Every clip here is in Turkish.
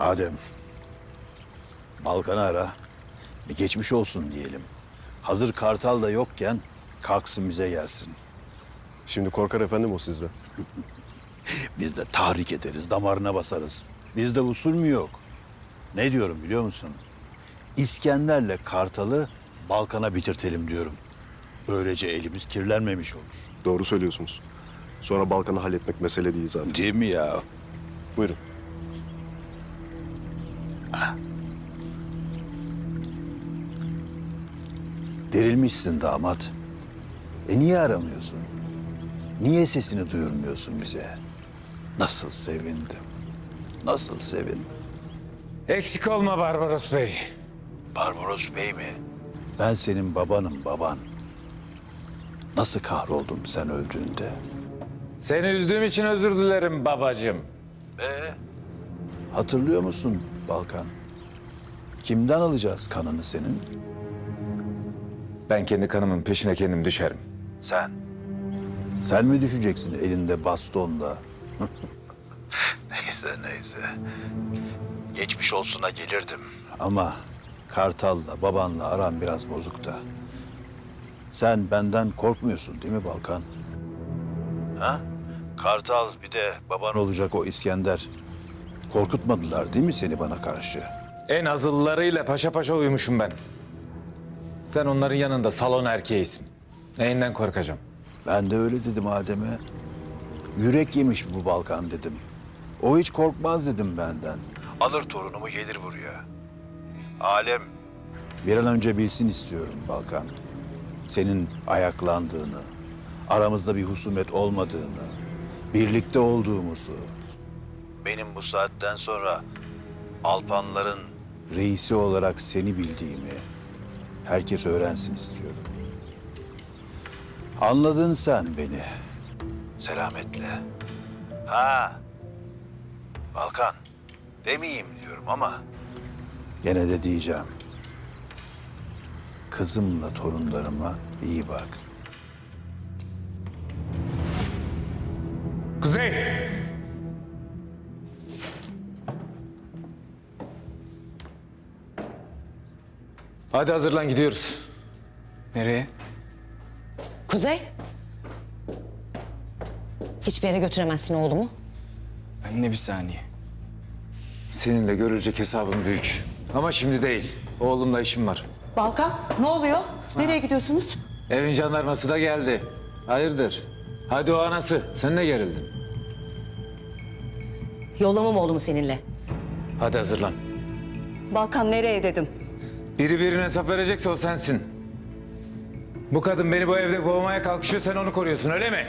Adem. Balkan'ı ara. Bir geçmiş olsun diyelim. Hazır Kartal da yokken kalksın bize gelsin. Şimdi korkar efendim o sizden. Biz de tahrik ederiz, damarına basarız. Bizde usul mü yok? Ne diyorum biliyor musun? İskender'le Kartal'ı Balkan'a bitirtelim diyorum. Böylece elimiz kirlenmemiş olur. Doğru söylüyorsunuz. Sonra Balkan'ı halletmek mesele değil zaten. Değil mi ya? Buyurun. Derilmişsin damat. E niye aramıyorsun? Niye sesini duyurmuyorsun bize? Nasıl sevindim. Nasıl sevindim. Eksik olma Barbaros Bey. Barbaros Bey mi? Ben senin babanım baban. Nasıl kahroldum sen öldüğünde? Seni üzdüğüm için özür dilerim babacığım. Hatırlıyor musun Balkan? Kimden alacağız kanını senin? Ben kendi kanımın peşine kendim düşerim. Sen. Sen mi düşeceksin elinde bastonla? neyse neyse. Geçmiş olsuna gelirdim. Ama Kartal'la babanla aram biraz bozuk da. Sen benden korkmuyorsun değil mi Balkan? Ha? Kartal bir de baban olacak o İskender. Korkutmadılar değil mi seni bana karşı? En azıllarıyla paşa paşa uyumuşum ben. Sen onların yanında salon erkeğisin. Neyinden korkacağım? Ben de öyle dedim Adem'e. Yürek yemiş bu Balkan dedim. O hiç korkmaz dedim benden. Alır torunumu gelir buraya. Alem. Bir an önce bilsin istiyorum Balkan. Senin ayaklandığını, aramızda bir husumet olmadığını, birlikte olduğumuzu. Benim bu saatten sonra Alpanların reisi olarak seni bildiğimi herkes öğrensin istiyorum. Anladın sen beni. Selametle. Ha. Balkan. Demeyeyim diyorum ama. Gene de diyeceğim. Kızımla torunlarıma iyi bak. Kuzey! Hadi hazırlan gidiyoruz. Nereye? Kuzey. Hiçbir yere götüremezsin oğlumu. Anne bir saniye. Seninle görülecek hesabım büyük. Ama şimdi değil. Oğlumla işim var. Balkan ne oluyor? Nereye gidiyorsunuz? Evin jandarması da geldi. Hayırdır? Hadi o anası. Sen ne gerildin? Yollamam oğlumu seninle. Hadi hazırlan. Balkan nereye dedim. Biri birine hesap verecekse o sensin. Bu kadın beni bu evde kovmaya kalkışıyor, sen onu koruyorsun öyle mi?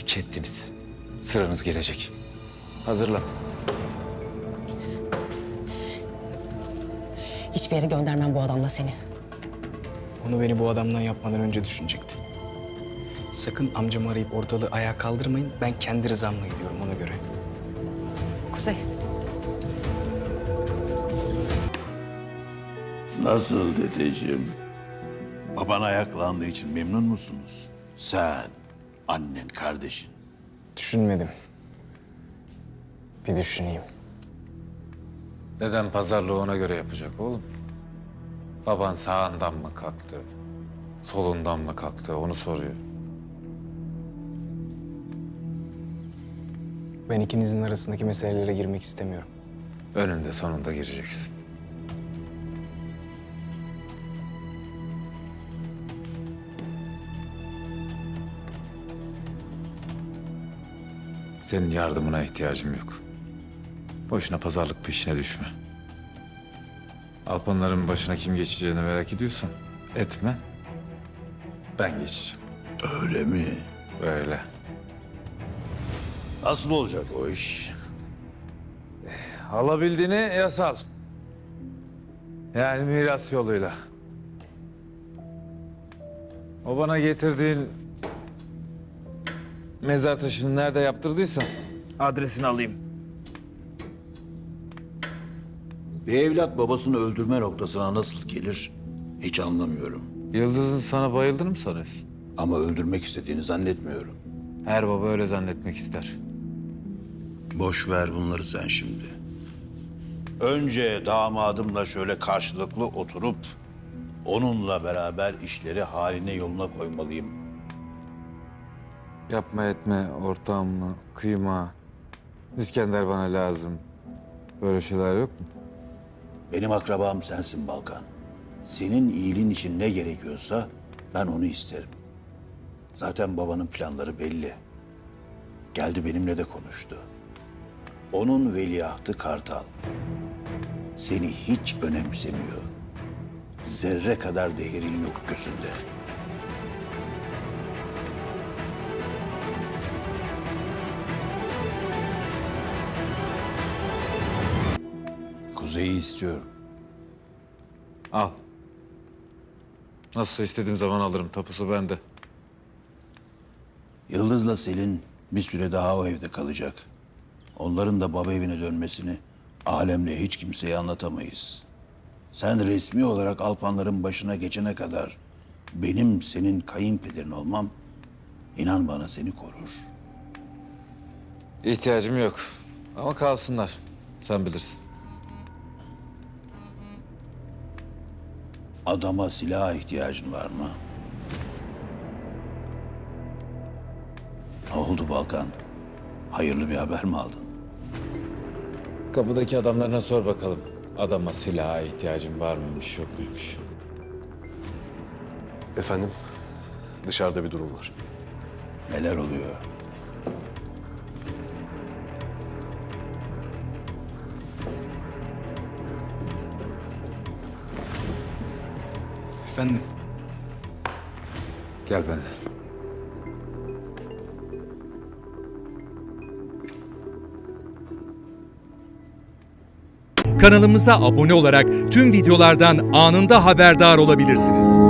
İki ettiniz. Sıranız gelecek. Hazırlan. Hiçbir yere göndermem bu adamla seni. Onu beni bu adamdan yapmadan önce düşünecekti. Sakın amcamı arayıp ortalığı ayağa kaldırmayın. Ben kendi rızamla gidiyorum ona göre. Kuzey. Nasıl dedeciğim? Baban ayaklandığı için memnun musunuz? Sen, annen, kardeşin. Düşünmedim. Bir düşüneyim. Neden pazarlığı ona göre yapacak oğlum? Baban sağından mı kalktı? Solundan mı kalktı? Onu soruyor. Ben ikinizin arasındaki meselelere girmek istemiyorum. Önünde sonunda gireceksin. Senin yardımına ihtiyacım yok. Boşuna pazarlık peşine düşme. Alpanların başına kim geçeceğini merak ediyorsan etme. Ben geçeceğim. Öyle mi? Böyle. Nasıl olacak o iş? Alabildiğini yasal. Yani miras yoluyla. O bana getirdiğin mezar taşını nerede yaptırdıysan adresini alayım. Bir evlat babasını öldürme noktasına nasıl gelir hiç anlamıyorum. Yıldız'ın sana bayıldığını mı sanıyorsun? Ama öldürmek istediğini zannetmiyorum. Her baba öyle zannetmek ister. Boş ver bunları sen şimdi. Önce damadımla şöyle karşılıklı oturup onunla beraber işleri haline yoluna koymalıyım. Yapma etme ortağım mı? Kıyma. İskender bana lazım. Böyle şeyler yok mu? Benim akrabam sensin Balkan. Senin iyiliğin için ne gerekiyorsa ben onu isterim. Zaten babanın planları belli. Geldi benimle de konuştu. Onun veliahtı Kartal. Seni hiç önemsemiyor. Zerre kadar değerin yok gözünde. Kuzey'i istiyorum. Al. Nasılsa istediğim zaman alırım. Tapusu bende. Yıldız'la Selin bir süre daha o evde kalacak. Onların da baba evine dönmesini alemle hiç kimseye anlatamayız. Sen resmi olarak Alpanların başına geçene kadar benim senin kayınpederin olmam inan bana seni korur. İhtiyacım yok. Ama kalsınlar. Sen bilirsin. Adama silaha ihtiyacın var mı? Ne oldu Balkan? Hayırlı bir haber mi aldın? Kapıdaki adamlarına sor bakalım. Adama silaha ihtiyacın var mıymış yok muymuş? Efendim, dışarıda bir durum var. Neler oluyor? Efendim? Gel benimle. Kanalımıza abone olarak tüm videolardan anında haberdar olabilirsiniz.